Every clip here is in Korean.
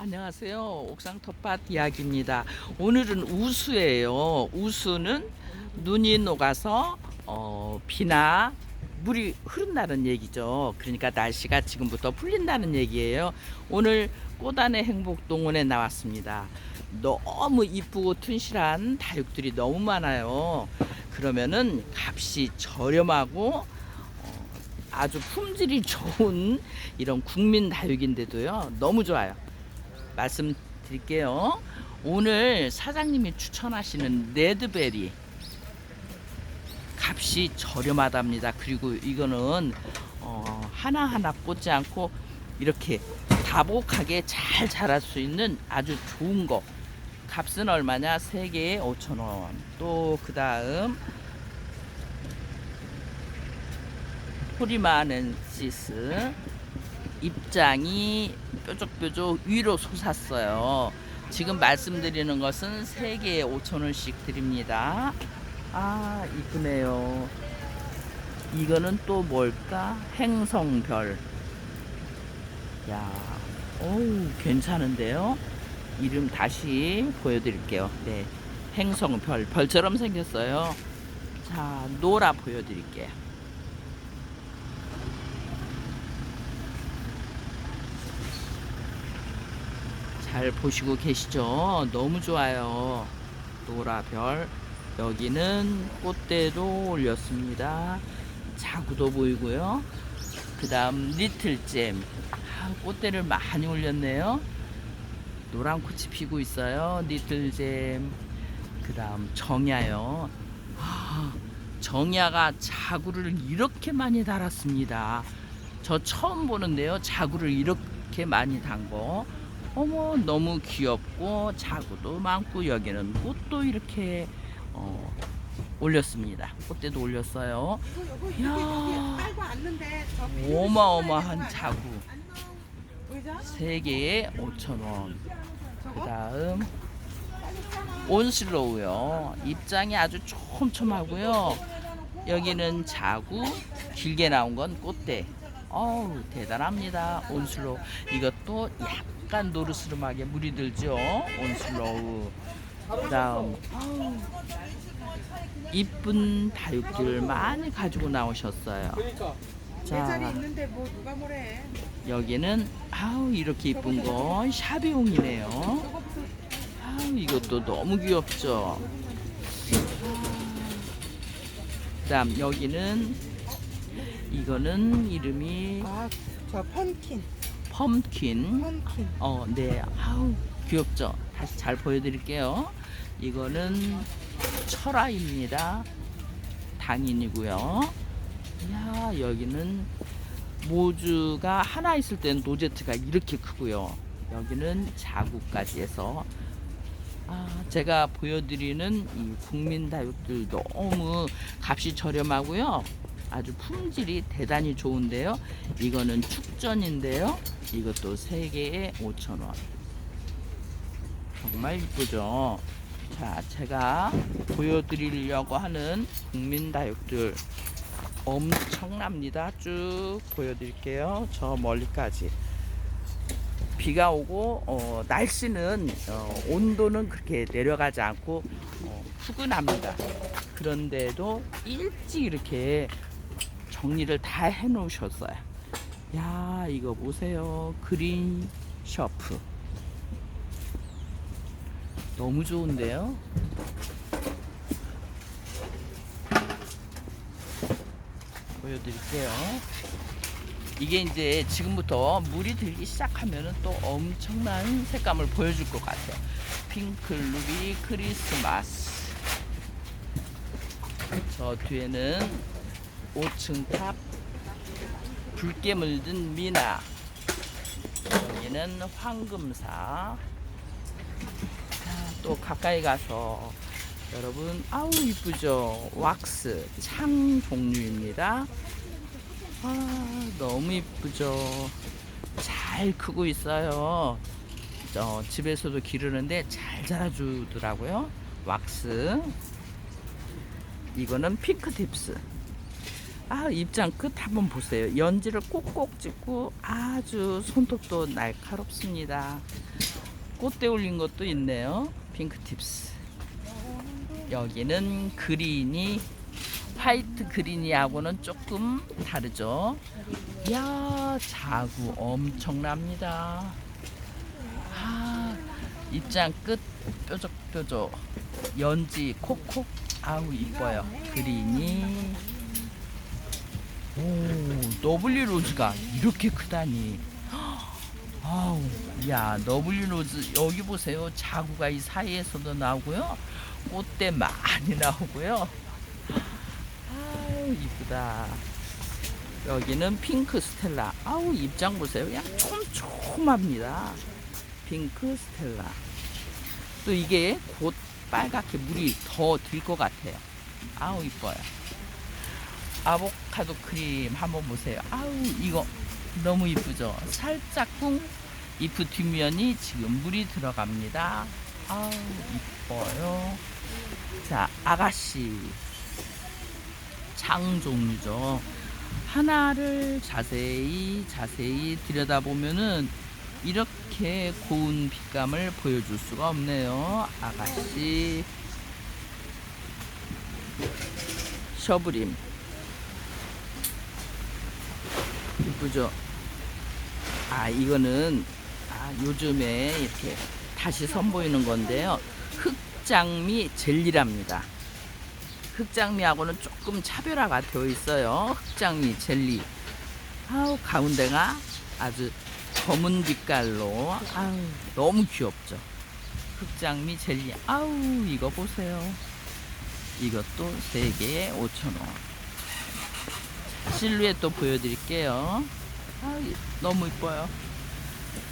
안녕하세요. 옥상 텃밭 이야기입니다. 오늘은 우수예요. 우수는 눈이 녹아서 어, 비나 물이 흐른다는 얘기죠. 그러니까 날씨가 지금부터 풀린다는 얘기예요. 오늘 꽃안의 행복동원에 나왔습니다. 너무 이쁘고 튼실한 다육들이 너무 많아요. 그러면은 값이 저렴하고 어, 아주 품질이 좋은 이런 국민 다육인데도요. 너무 좋아요. 말씀드릴게요. 오늘 사장님이 추천하시는 레드베리 값이 저렴하답니다. 그리고 이거는 어, 하나하나 꽂지 않고 이렇게 다복하게 잘 자랄 수 있는 아주 좋은 거. 값은 얼마냐? 세개에 5,000원. 또 그 다음 포리마넨시스 입장이 뾰족뾰족 위로 솟았어요. 지금 말씀드리는 것은 세개에 5천원씩 드립니다. 아, 이쁘네요. 이거는 또 뭘까? 행성별. 야, 어우, 괜찮은데요? 이름 다시 보여드릴게요. 네. 행성별. 별처럼 생겼어요. 자, 노라 보여드릴게요. 잘 보시고 계시죠? 너무 좋아요. 노라별. 여기는 꽃대도 올렸습니다. 자구도 보이고요. 그 다음 리틀잼. 아, 꽃대를 많이 올렸네요. 노란 꽃이 피고 있어요. 리틀잼. 그 다음 정야요. 아, 정야가 자구를 이렇게 많이 달았습니다. 저 처음 보는데요. 자구를 이렇게 많이 단 거. 어머 너무 귀엽고 자구도 많고 여기는 꽃도 이렇게 어, 올렸습니다. 꽃대도 올렸어요. 이야. 어마어마한 자구. 세 개에 5천 원. 저거? 그다음 온슬로우요. 입장이 아주 촘촘하고요. 여기는 자구, 길게 나온 건 꽃대. 어우 대단합니다. 온슬로우. 이것도 약 간 노르스름하게 물이 들죠. 온슬로우. 그다음 어우, 이쁜 다육들 많이 가지고 나오셨어요. 자. 여기는 아우 이렇게 이쁜 건 샤비용이네요. 아우 이것도 너무 귀엽죠. 그다음 여기는 이거는 이름이 아 저 펀킨. 펌킨. 펀킨. 어, 네. 아우 귀엽죠. 다시 잘 보여드릴게요. 이거는 철화입니다. 당인이고요. 야 여기는 모주가 하나 있을 때는 노제트가 이렇게 크고요. 여기는 자구까지 해서 아, 제가 보여드리는 이 국민 다육들 너무 값이 저렴하고요. 아주 품질이 대단히 좋은데요. 이거는 축전인데요. 이것도 3개에 5,000원. 정말 이쁘죠? 자, 제가 보여드리려고 하는 국민 다육들 엄청납니다. 쭉 보여드릴게요. 저 멀리까지. 비가 오고 어, 날씨는 어, 온도는 그렇게 내려가지 않고 어, 푸근합니다. 그런데도 일찍 이렇게 정리를 다 해놓으셨어요. 야 이거 보세요. 그린 셔프 너무 좋은데요. 보여드릴게요. 이게 이제 지금부터 물이 들기 시작하면은 또 엄청난 색감을 보여줄 것 같아요. 핑크 루비 크리스마스. 저 뒤에는 5층 탑 붉게 물든 미나. 여기는 황금사. 자, 또 가까이 가서 여러분 아우 이쁘죠? 왁스 창 종류입니다. 아 너무 이쁘죠? 잘 크고 있어요. 저 집에서도 기르는데 잘 자라주더라고요. 왁스. 이거는 핑크 tip스 아 입장 끝 한번 보세요. 연지를 꼭꼭 찍고 아주 손톱도 날카롭습니다. 꽃대 올린 것도 있네요. 핑크 팁스. 여기는 그린이 화이트 그린이하고는 조금 다르죠. 야 자구 엄청납니다. 아 입장 끝 뾰족뾰족 연지 콕콕 아우 이뻐요. 그린이 오 너블리 로즈가 이렇게 크다니. 아우 야 너블리 로즈 여기 보세요 자구가 이 사이에서도 나오고요 꽃대 많이 나오고요. 아유 이쁘다. 여기는 핑크 스텔라. 아우 입장 보세요. 그냥 촘촘합니다. 핑크 스텔라. 또 이게 곧 빨갛게 물이 더 들 것 같아요. 아우 이뻐요. 아보카도 크림 한번 보세요. 아우 이거 너무 이쁘죠. 살짝 쿵 잎 뒷면이 지금 물이 들어갑니다. 아우 이뻐요. 자 아가씨 장 종류죠. 하나를 자세히 자세히 들여다보면은 이렇게 고운 빛감을 보여줄 수가 없네요. 아가씨 셔브림 이쁘죠? 아 이거는 아, 요즘에 이렇게 다시 선보이는 건데요. 흑장미 젤리랍니다. 흑장미하고는 조금 차별화가 되어 있어요. 흑장미 젤리. 아우 가운데가 아주 검은 빛깔로 아우 너무 귀엽죠. 흑장미 젤리. 아우 이거 보세요. 이것도 3개에 5,000원. 실루엣도 보여드릴게요. 아, 너무 이뻐요.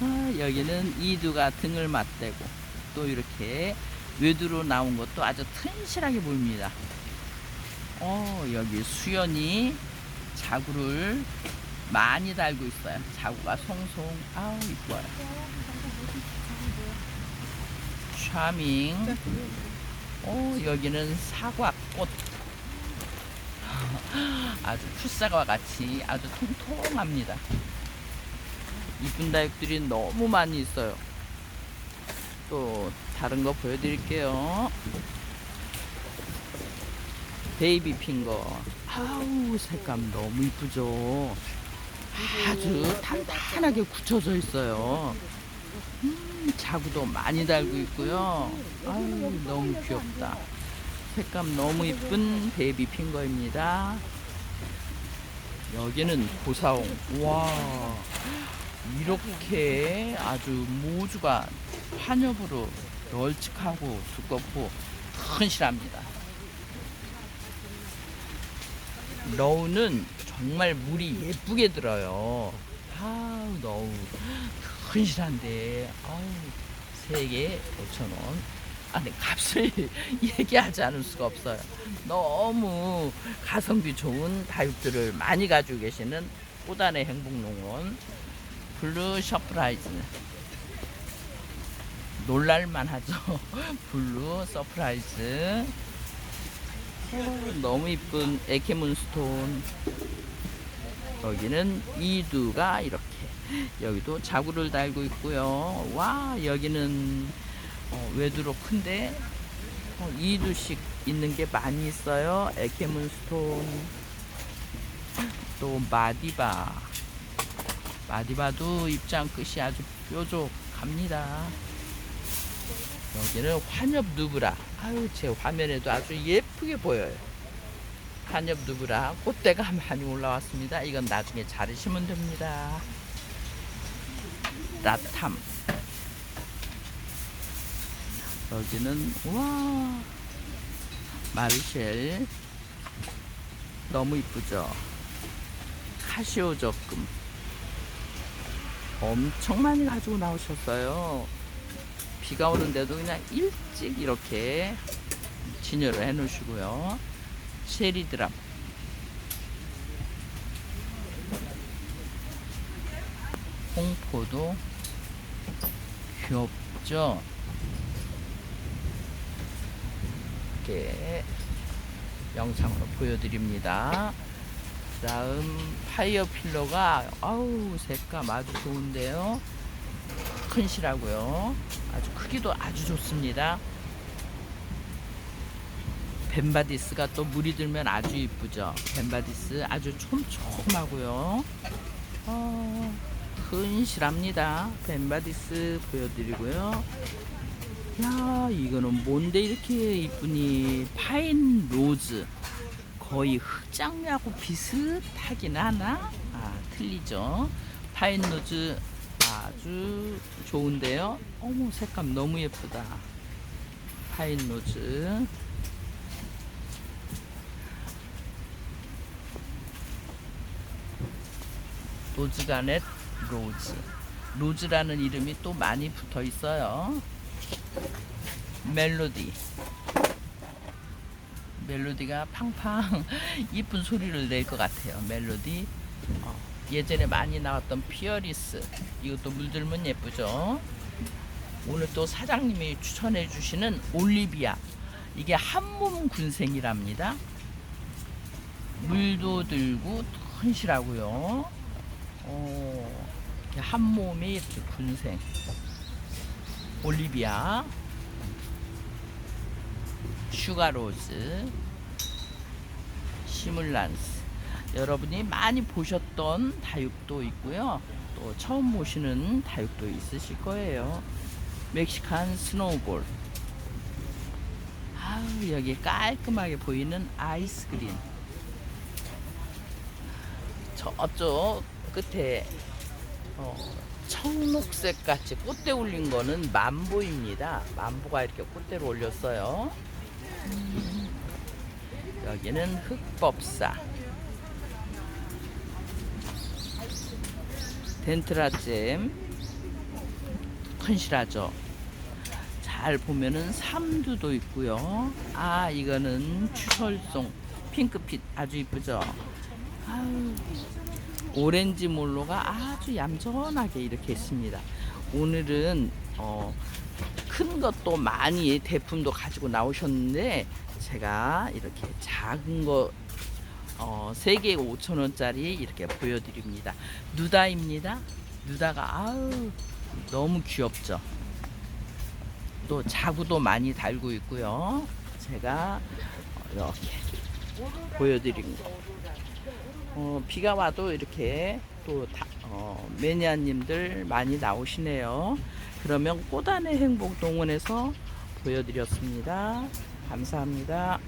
아, 여기는 이두가 등을 맞대고 또 이렇게 외두로 나온 것도 아주 튼실하게 보입니다. 어, 여기 수연이 자구를 많이 달고 있어요. 자구가 송송. 아우, 이뻐요. 샤밍. 어, 여기는 사과꽃. 아주 풋사과 같이 아주 통통합니다. 이쁜 다육들이 너무 많이 있어요. 또 다른 거 보여드릴게요. 베이비 핑거. 아우 색감 너무 이쁘죠. 아주 탄탄하게 굳혀져 있어요. 음, 자구도 많이 달고 있고요. 아유 너무 귀엽다. 색감 너무 이쁜 베이비 핑거입니다. 여기는 고사홍. 와 이렇게 아주 모주가 환엽으로 널찍하고 두껍고 튼실합니다. 너우는 정말 물이 예쁘게 들어요. 아우 너우 튼실한데 아우 세개 5천 원. 아니 값을 얘기하지 않을 수가 없어요. 너무 가성비 좋은 다육들을 많이 가지고 계시는 꼬단의 행복농원 블루 서프라이즈 놀랄만 하죠. 블루 서프라이즈 어, 너무 이쁜 에케문스톤 여기는 이두가 이렇게 여기도 자구를 달고 있고요. 와 여기는 어, 외두로 큰데 어, 이두씩 있는 게 많이 있어요. 에케문스톤 또 마디바 마디바도 입장 끝이 아주 뾰족합니다. 여기는 환엽 누브라. 아유 제 화면에도 아주 예쁘게 보여요. 환엽 누브라 꽃대가 많이 올라왔습니다. 이건 나중에 자르시면 됩니다. 라탐. 여기는 와 마르쉘 너무 이쁘죠. 카시오 적금 엄청 많이 가지고 나오셨어요. 비가 오는데도 그냥 일찍 이렇게 진열을 해 놓으시고요. 쉐리 드랍 홍포도 귀엽죠? 이렇게 영상으로 보여드립니다. 그다음 파이어 필러가 아우 색감 아주 좋은데요. 큰 실하고요. 아주 크기도 아주 좋습니다. 벤바디스가 또 물이 들면 아주 이쁘죠. 벤바디스 아주 촘촘하고요. 어, 큰 실합니다. 벤바디스 보여드리고요. 야, 이거는 뭔데 이렇게 이쁘니? 파인 로즈. 거의 흑장미하고 비슷하긴 하나? 아, 틀리죠. 파인 로즈 아주 좋은데요. 어머, 색감 너무 예쁘다. 파인 로즈. 로즈가넷 로즈. 로즈라는 이름이 또 많이 붙어 있어요. 멜로디. 멜로디가 팡팡 이쁜 소리를 낼 것 같아요. 멜로디. 어, 예전에 많이 나왔던 피어리스. 이것도 물들면 예쁘죠. 오늘 또 사장님이 추천해 주시는 올리비아. 이게 한몸 군생이랍니다. 물도 들고 튼실하고요. 어, 이렇게 한 몸에 이렇게 군생. 올리비아. 슈가로즈. 시뮬란스. 여러분이 많이 보셨던 다육도 있고요. 또 처음 보시는 다육도 있으실 거예요. 멕시칸 스노우볼. 아우, 여기 깔끔하게 보이는 아이스그린. 저쪽 끝에 어, 청록색 같이 꽃대 올린 거는 만보입니다. 만보가 이렇게 꽃대로 올렸어요. 음, 여기는 흑법사. 덴트라잼 큰실하죠. 잘 보면은 삼두도 있고요. 아 이거는 추설송 핑크빛 아주 이쁘죠. 아유, 오렌지 몰로가 아주 얌전하게 이렇게 있습니다. 오늘은 어, 큰 것도 많이 대품도 가지고 나오셨는데 제가 이렇게 작은 거 어, 3개에 5천원짜리 이렇게 보여드립니다. 누다입니다. 누다가 아우 너무 귀엽죠. 또 자구도 많이 달고 있고요. 제가 이렇게 보여드린 거. 어, 비가 와도 이렇게 또 다, 어, 매니아님들 많이 나오시네요. 그러면 꽃안의 행복 동원에서 보여드렸습니다. 감사합니다.